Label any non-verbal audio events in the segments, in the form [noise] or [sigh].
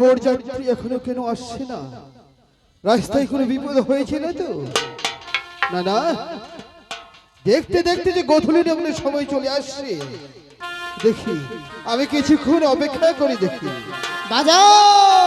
Bore যাত্রী এখনও কেন আসছে না? রাস্তায় কোনো বিপদ হয়েছে না তো? না না। দেখতে দেখতে যে গধূলি লগ্নের সময় চলে আসছে। দেখি, আমি কিছুক্ষণ অপেক্ষা করি দেখি। বাজাও!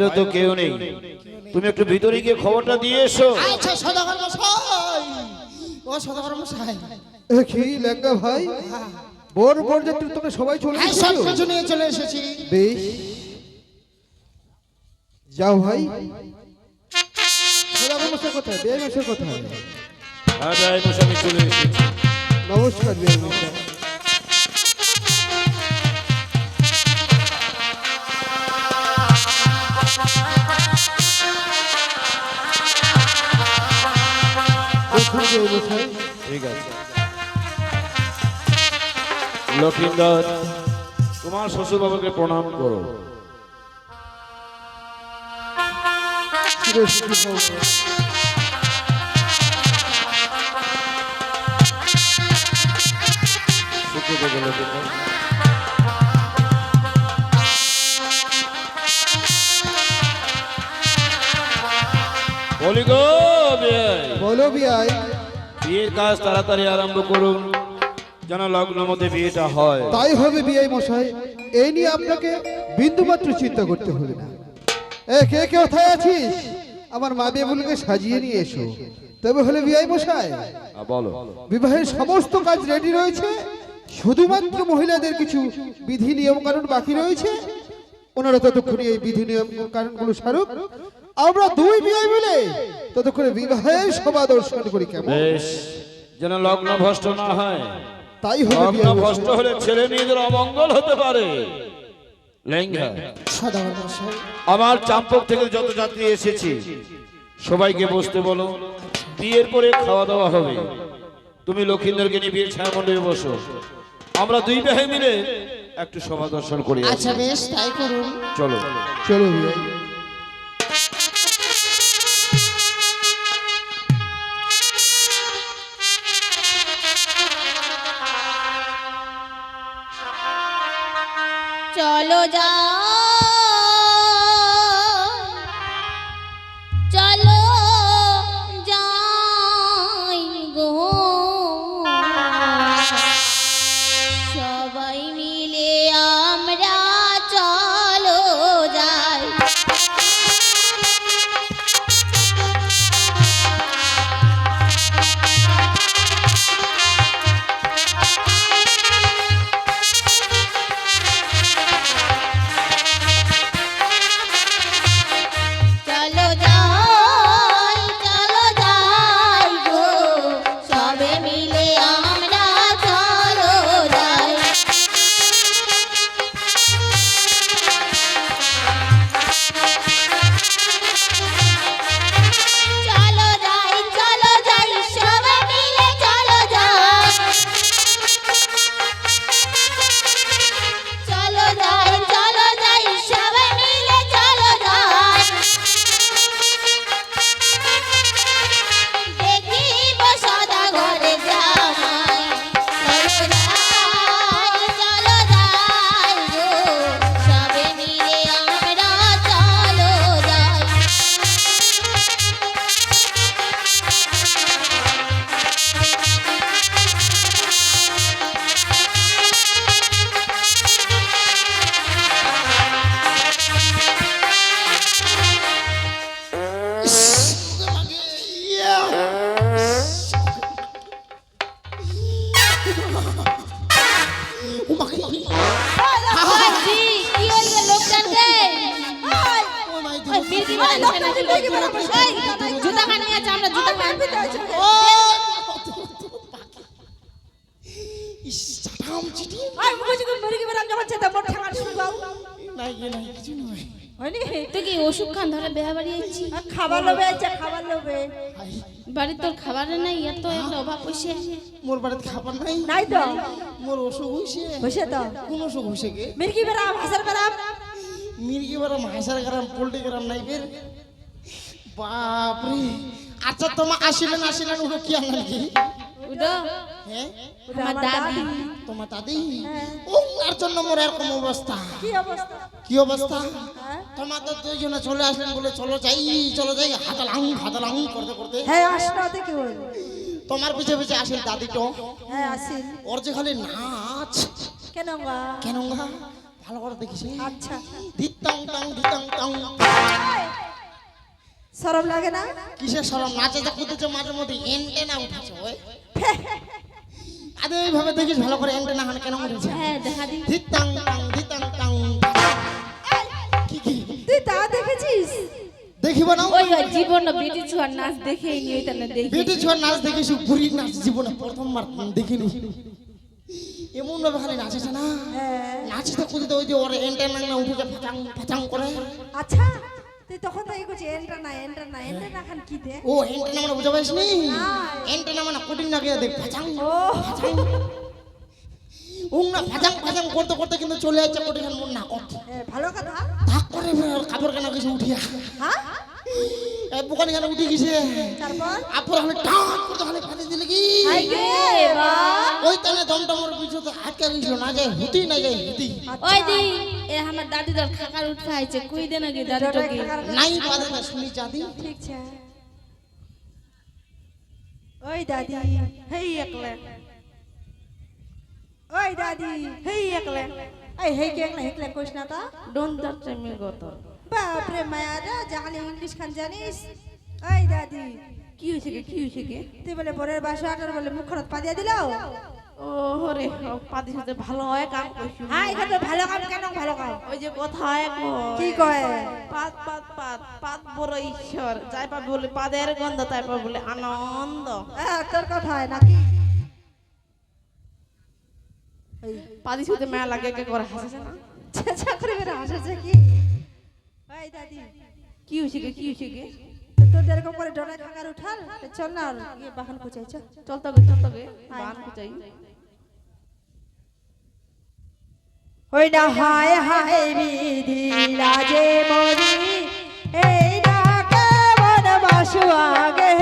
বাইরে তো কেউ নেই। তুমি একটু ভিতরে গিয়ে খবরটা দিয়ে এসো। আচ্ছা সদাগর মশাই। ও সদাগর মশাই। কি লেঙ্গা ভাই বোর বোর সবাই চলে হ্যাঁ সব কিছু নিয়ে চলে এসেছি। বেশ। যাও ভাই। সদাগর মশাই কোথায়? মশাই কোথায়? হ্যাঁ চলে এসেছি। নমস্কার মশাই দেখুন ঠিক আছে। লক্ষিন্দর তোমার শ্বশুর বাবাকে প্রণাম করো। লক্ষিন্দর বলি গো বিয়াই, বলো বিয়ের কাজ তাড়াতাড়ি আরম্ভ করুন। যেন লগ্ন মধ্যে বিয়েটা হয়। তাই হবে বিআই মশাই। এই নিয়ে আপনাকে বিন্দুমাত্র চিন্তা করতে হবে না। এ কে কে কোথায় আছিস? আমার মা দেবুলকে সাজিয়ে নিয়ে এসো। তবে হলে বিআই মশাই। বলো। বিবাহের সমস্ত কাজ রেডি রয়েছে। শুধুমাত্র মহিলাদের কিছু বিধি নিয়ম কানুন বাকি রয়েছে। ওনারা ততক্ষণে এই বিধি নিয়ম কানুনগুলো সারুক। আমরা দুই বিয়ে মিলে ততক্ষণে বিবাহের সভা দর্শন করি কেমন? বেশ যেন লগ্ন ভ্রষ্ট না হয়। তাই হবে লগ্ন বিয়ে ভ্রষ্ট হলে ছেলে মেয়েদের অমঙ্গল হতে পারে। লেঙ্গা আমার চাম্পক থেকে যত যাত্রী এসেছি সবাইকে বসতে বলো। বিয়ের পরে খাওয়া দাওয়া হবে। তুমি লক্ষিন্দরকে নিয়ে বিয়ের ছায়া মণ্ডপে বসো। আমরা দুই ভাই মিলে একটু সভা দর্শন করি। আচ্ছা বেশ তাই করুন। চলো। চলো চলো যা তুই খান ধরে বেহা বাড়ি যাচ্ছি খাবার লোভে আছে খাবার লোভে। আই, বাড়ির তোর খাবারে নাই এত একটা অভাব পয়সা মোর বাড়িতে খাবার নাই। নাই তো? মোর অসুখ হইছে। হয়েছে তো? কোন অসুখ হইছে গে মির্কি বেরাম হাসার বেরাম মির্গি বারাম হাসার গ্রাম পোল্ট্রি গ্রাম নাই বের। বাপরে আচ্ছা তোমা আসিলেন আসিলেন ওটা কি আনলেন কি? উডো হ্যাঁ? আমার দাদি। তোমার দাদি? ও তার জন্য মোর এরকম অবস্থা? কি অবস্থা? কি অবস্থা? তোমার তো দুইজনে চলে আসলেন বলে চলো যাই চলো যাই। হাতালাং হাতালাং করতে করতে। হ্যাঁ আসনা দেখি ওই তোমার পিছে পিছে আসেন দাদি তো হ্যাঁ আসিল ওর যে খালি নাচ। কেন গা? কেন গা? ভালো করে দেখিস। আচ্ছা। টাং সরম লাগে না? কিসের সরম নাচে যা কুদেছে মাঝে মধ্যে এন্টেনা উঠেছে ওই। [laughs] আরে এইভাবে দেখিস ভালো করে এন্টেনা হানে কেন হ্যাঁ দেখা দি ধিতাং টাং ধিতাং টাং কি কি? তুই তা দেখেছিস? দেখিব না? ওই জীবন বেটি ছুয়ার নাচ দেখেই নি ওইটা না দেখি বেটি ছোয়ার নাচ দেখেছি বুড়ি নাচ জীবনে প্রথমবার দেখিনি। এমন ভাবে খালি নাচেছে না? হ্যাঁ। নাচতে কুদিতে ওই যে ওর এন্টেনা না উঠেছে ফাচাং ফাচাং করে। আচ্ছা। তখন তো করছিস এন্টা না এন্টা না এন্টা না খান কি দে? ও এন্টেনা মানে বুঝা পাইছ নি মানে কোটিং না গিয়ে দেখ ফাচাং ও। ফাচাং। উংনা না ফাচাং ফাচাং করতে করতে কিন্তু চলে যাচ্ছে কঠিন মন না কত ভালো কথা। ধাক করে কাপড় কেন কিছু উঠিয়া? হ্যাঁ? এই বুকানি কেন উঠে গেছে? তারপর? আপর হলে টান করতে হলে ফাটে দিলে কি? ওই তানে দমদমর পিছু তো আটকে গেছিল না যায় হুতি না যায় হুতি। ওই দি এ আমার দাদি তোর খাকার উঠে আইছে কুই দে নাকি দাদি তোকে? নাই বাদে না শুনি চাঁদি। ঠিক আছে। ওই দাদি হেই একলে। ওই দাদি হেই একলে। এই হেই কে একলে হেকলে কইস না তা? ডোন্ট টাচ মি গত বাপ রে মায়া রে জানি ইংলিশ খান জানিস? ওই দাদি কি হইছে কে কি হইছে কে তুই বলে পরের বাসা আটার বলে মুখরত পা দিয়া দিলাও ও হরে পাদি সাথে ভালো হয় কাম কইছু হ্যাঁ এখানে ভালো কাম কেন ভালো কাম? ওই যে কথায় কি কয়? পাত পাত পাত পাত বড় ঈশ্বর। যাই পা বলে পাদের গন্ধ তাই পা বলে আনন্দ। হ্যাঁ তোর কথা হয় নাকি? সাথে মেলা লাগে কে করে হাসছে না? করে কি? ওই দাদি কি হইছে গে কি হইছে গে? তোর এরকম করে খাকার উঠাল চল না আর ইয়ে বাহান কুচাই চল। চল তবে চল তবে বাহান বান কুচাই ওই না হায় হায় বিধি লাজে মরি এই না কেমন বাসু আগে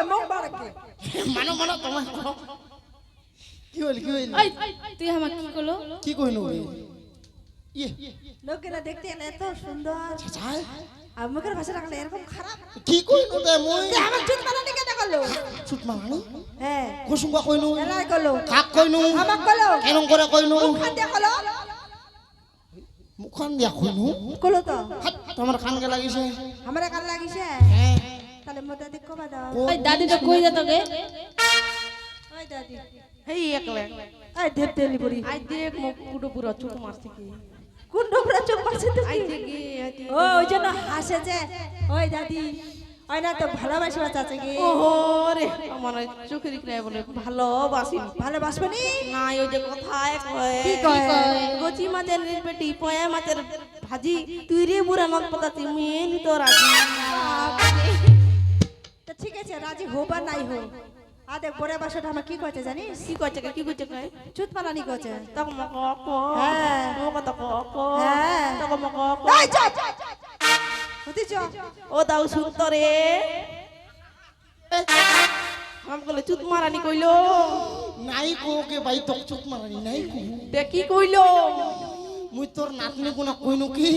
অক্টোবরে মুখ বাড়কে মানো মানো তোমার কি হইল কি হইল তুই আমাকে কি করল কি কইনো ইয়ে। লোকেরা দেখতে এলে এত সুন্দর ছাই আর মুখের ভাষা রাখলে এরকম খারাপ কি কইনো তে মই? আমার চুট মারানি কেন করল চুট মারানি হ্যাঁ কুসুঙ্গা কইনো? এলাই করল কাক কইনো? আমাক করল কেন করে কইনো? খান দিয়া করল মুখান দিয়া কইনো? করল তো। তোমার খান গে লাগিছে। আমার কার লাগিছে। হ্যাঁ তাহলে মোটা দিক কবা দাও। ওই দাদি তো কই দে তোকে? ওই দাদি। হেই একলে এই দেব দেলি পড়ি আই দেখ মুখ পুরো পুরো চোখ মারছে কি? কোন ডোকরা চোখ মারছে তো আই দেখি ও ওই জন্য হাসে যে ওই দাদি ওই না তো ভালোবাসি বাঁচাচ্ছে কি ওহো রে আমার ওই চোখের দিকে বলে ভালোবাসি ভালোবাসবে নি না ওই যে কথায় কয়? কি কয়? গচি মাছের পেটি পয়া মাছের ভাজি তুই রে বুড়া নদ পাতাতি মেন তো রাজি। ঠিক আছে রাজি হো বা নাই হো আ দেখ বড় বাসাটা আমার কি করছে জানিস? কি করছে কি করছে কে? চুত মালানি করছে তক মক ক হ্যাঁ। মক তক ক হ্যাঁ। তক মক ক। এই চুপ হতে চ ও দাও শুনতো রে আম কলে চুত মারানি কইলো। নাই কোকে বাই তক চুপ মারানি নাই কো। তে কি কইলো? মুই তোর নাতনি কোনা কইনু কি?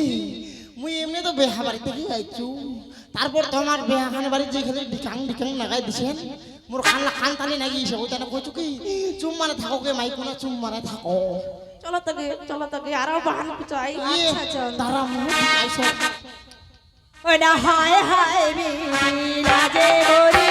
মুই এমনি তো বেহা বাড়িতে কি আইছু তারপর তোমার বেয়া খান বাড়ি যেখানে ডিকাং ডিকাং লাগাই দিছেন মোর খান খান তালি নাগিছে ওই তানে কইছো কি? চুম মানে থাকো কে মাইক না চুম মারা থাকো। চলো তবে চলো তবে আরও বাহান চাই আচ্ছা, চল। তারা মুখ আইছো ওডা হায় হায় বিধি লাজে বলি।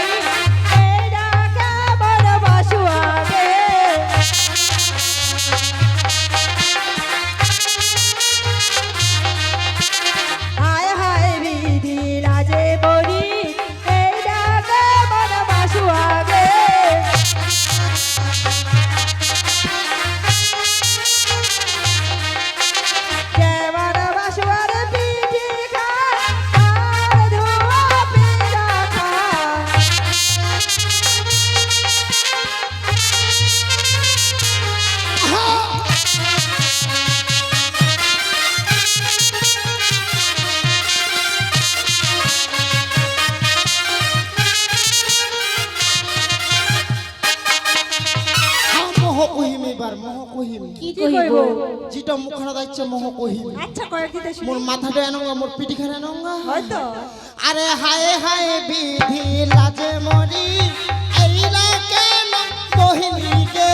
কহিম। কি কইব? যেটা মুখরা যাচ্ছে মোহ কহিম। আচ্ছা কয়েক দিতে মোর মাথাটা এনঙ্গা মোর পিঠি খানে এনঙ্গা। হয়তো। আরে হায় হায় বিধি লাজে মরি এইলা কেন বহিনী গে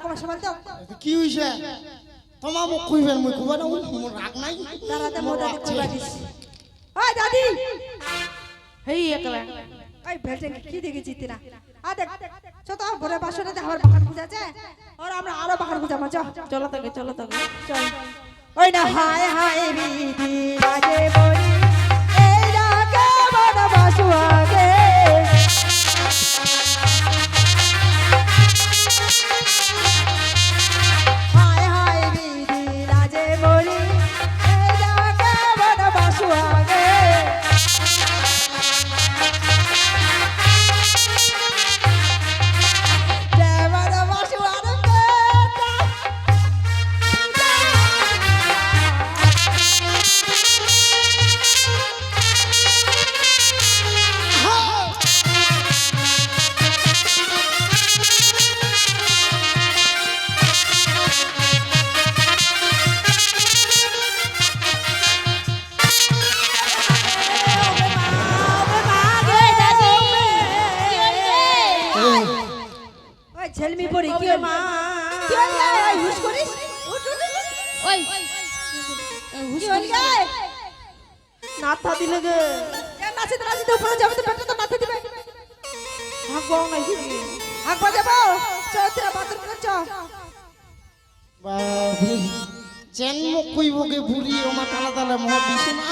তো। কি হইছে? তোমা মুখ কইবেন মুই কইবা না মোর রাগ নাই। দাঁড়াতে মোদা কইবা দিস ওই দাদি। হেই একলা। ওই বেলটে কি দেখি জিতি না? আ দেখ ছোট ভরে বাসনে আমার বাগান বুঝাছে আর আমরা আরও বাগান বুঝাবো চ চলো তকে চলো তকে। চল। ওই না হায় হায় বিধি লাগে বলি। এই ডাকে বড় বাসুয়াগে নাথা দিলে গে। নাচিতে নাচিতে উপরে যাবে তো পেটে তো মাথা দিবে। ভাগবো নাই কি হাক চল তোরা বাথরুম কর চ বাবরে চেন মুখ কইব গে বুড়ি ও মা তালা মহ দিছে না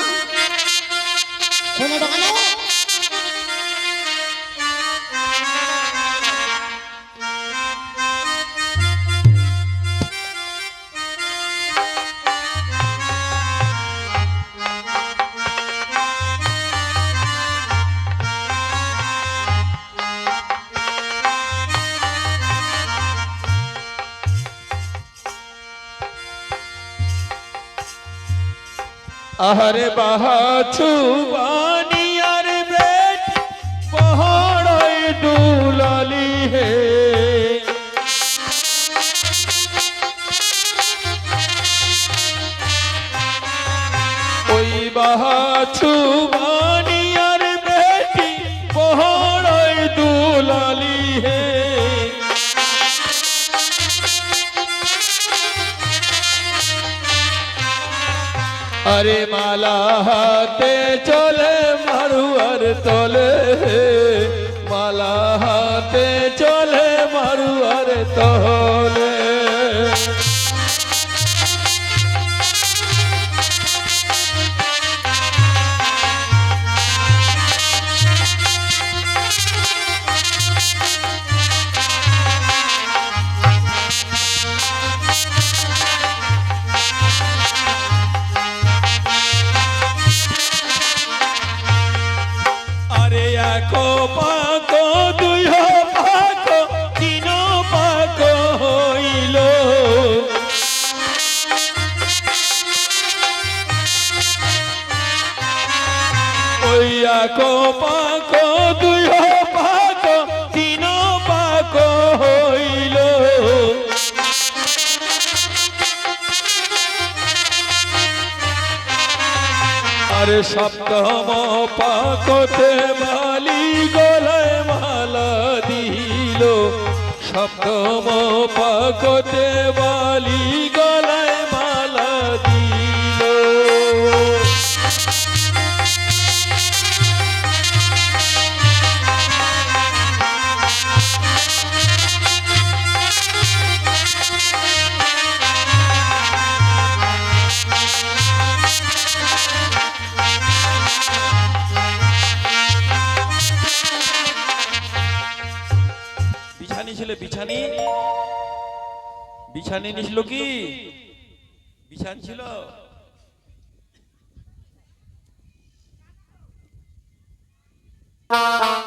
কোনে দোকানে আহারে বাহাছু বানিয়ার বেট পহাড়ায় দুলালি হে আরে মালা হাতে চলে মারুয়ার তলে। মালা হাতে চলে মারুয়ার তলে। আরে সপ্তম পাকতে মালি গলায় মালা দিল। সপ্তম পাকতে বালি বিছানি নিছিল কি? বিছান ছিল? [laughs]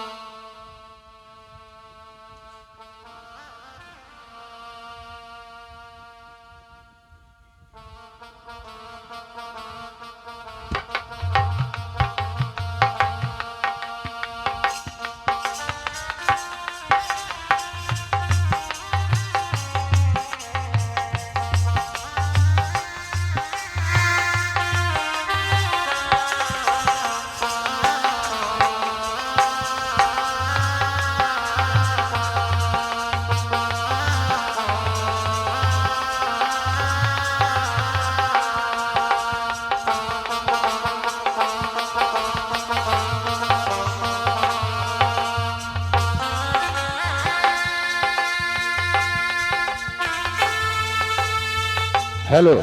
হ্যালো।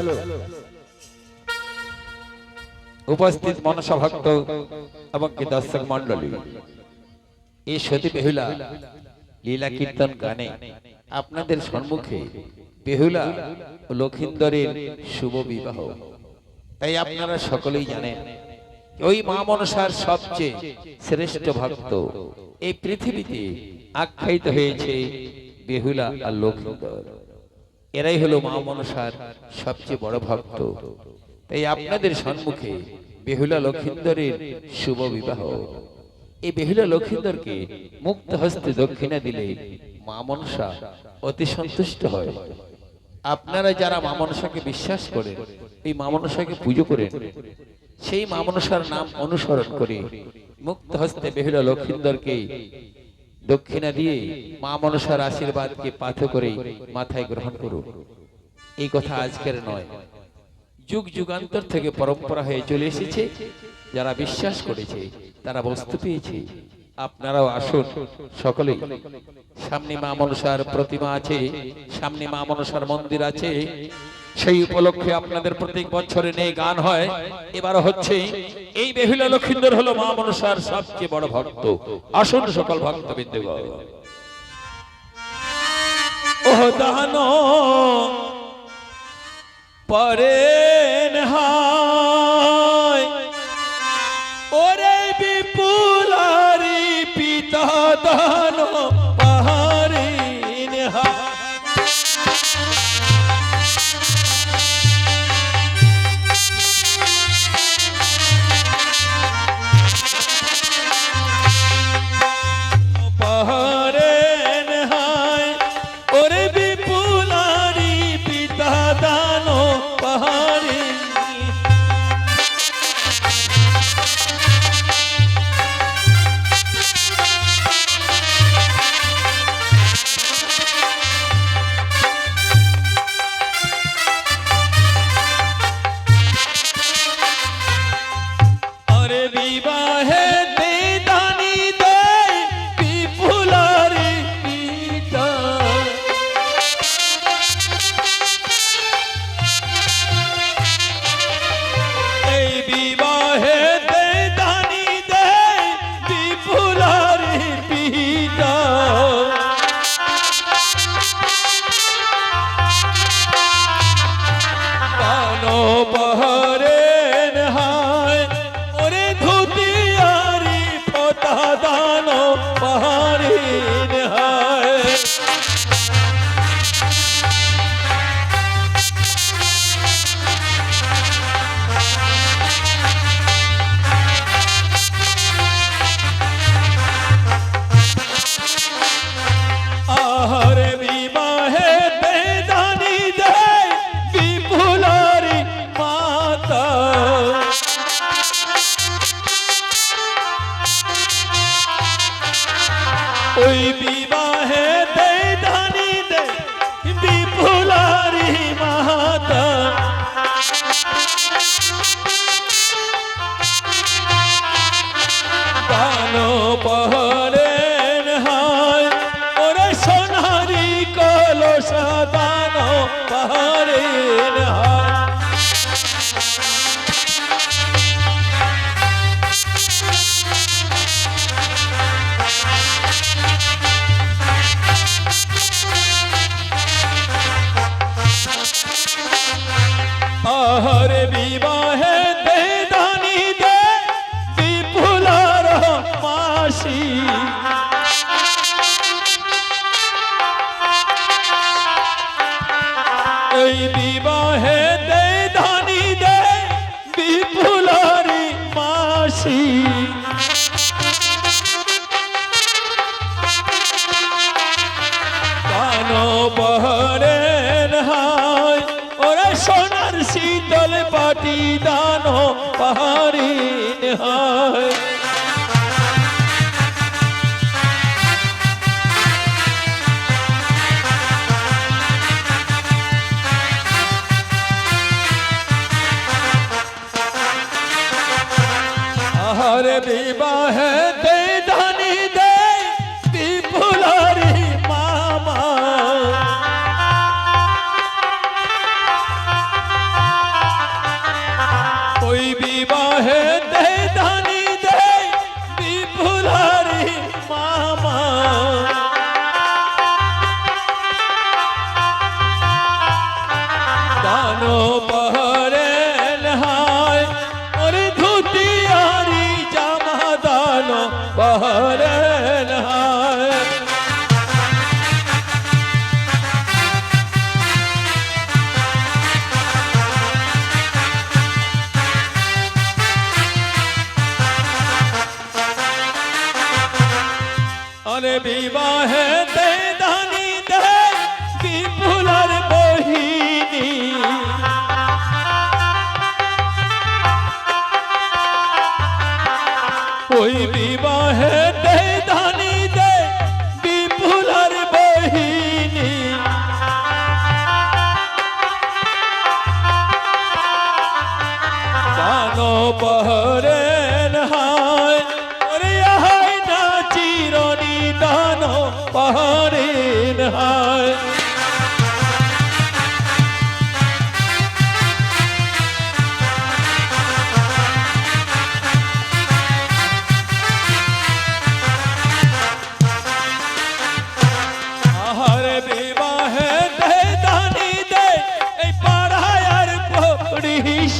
উপস্থিত মনসা ভক্ত এবং দর্শক মন্ডলী এই সতী বেহুলা লীলা কীর্তন গানে আপনাদের সম্মুখে বেহুলা ও লক্ষিন্দরের শুভ বিবাহ। তাই আপনারা সকলেই জানেন, ওই মা মনসার সবচেয়ে শ্রেষ্ঠ ভক্ত এই পৃথিবীতে আখ্যায়িত হয়েছে বেহুলা আর লক্ষিন্দর। এরাই হলো মা মনসার সবচেয়ে বড় ভক্ত। তাই আপনাদের সম্মুখে বেহুলা লক্ষিন্দরের শুভ বিবাহ। এই বেহুলা লক্ষিন্দরকে মুক্ত হস্তে দক্ষিণা দিলে মা মনসা অতি সন্তুষ্ট হয়। আপনারা যারা মা মনসাকে বিশ্বাস করেন, এই মা মনসাকে পুজো করেন, সেই মা মনসার নাম অনুসরণ করে মুক্ত হস্তে বেহুলা লক্ষিন্দরকে দক্ষিণা দিয়ে মা মনসার আশীর্বাদকে পাথে করে মাথায় গ্রহণ করুন। এই কথা আজকের নয়। যুগ যুগান্তর থেকে পরম্পরা হয়ে চলে এসেছে। যারা বিশ্বাস করেছে, তারা বস্তু পেয়েছে। আপনারাও আসুন সকলেই সামনে মা মনসার প্রতিমা আছে, সামনে মা মনসার মন্দির আছে। সেই উপলক্ষে আপনাদের প্রত্যেক বছরে নেই গান হয়। এবার হচ্ছে এই বেহুলা লক্ষিন্দর হলো মা মনসার সবচেয়ে বড় ভক্ত। আসুন সকল ভক্ত ওহ পরে হায় ওই বিবাহ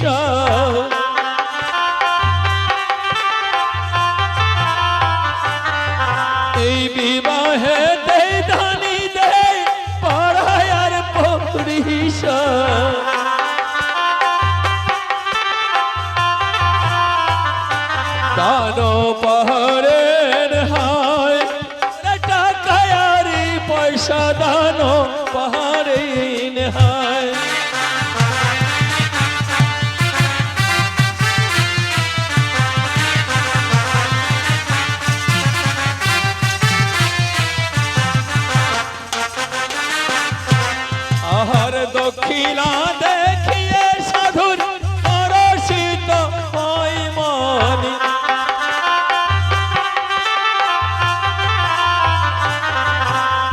আশা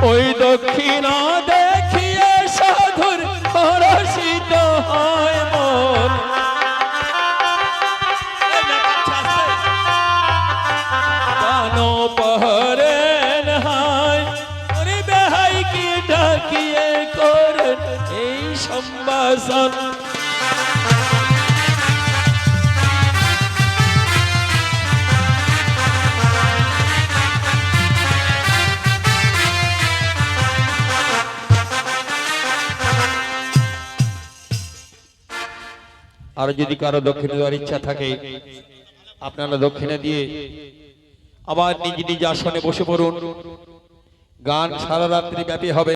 ওই দক্ষিণা দেখিয়ে সাধুর পরশিত হয়। আর যদি কারও দক্ষিণে দেওয়ার ইচ্ছা থাকে, আপনারা দক্ষিণে দিয়ে আবার নিজ নিজ আসনে বসে পড়ুন। গান সারা রাত্রি ব্যাপী হবে।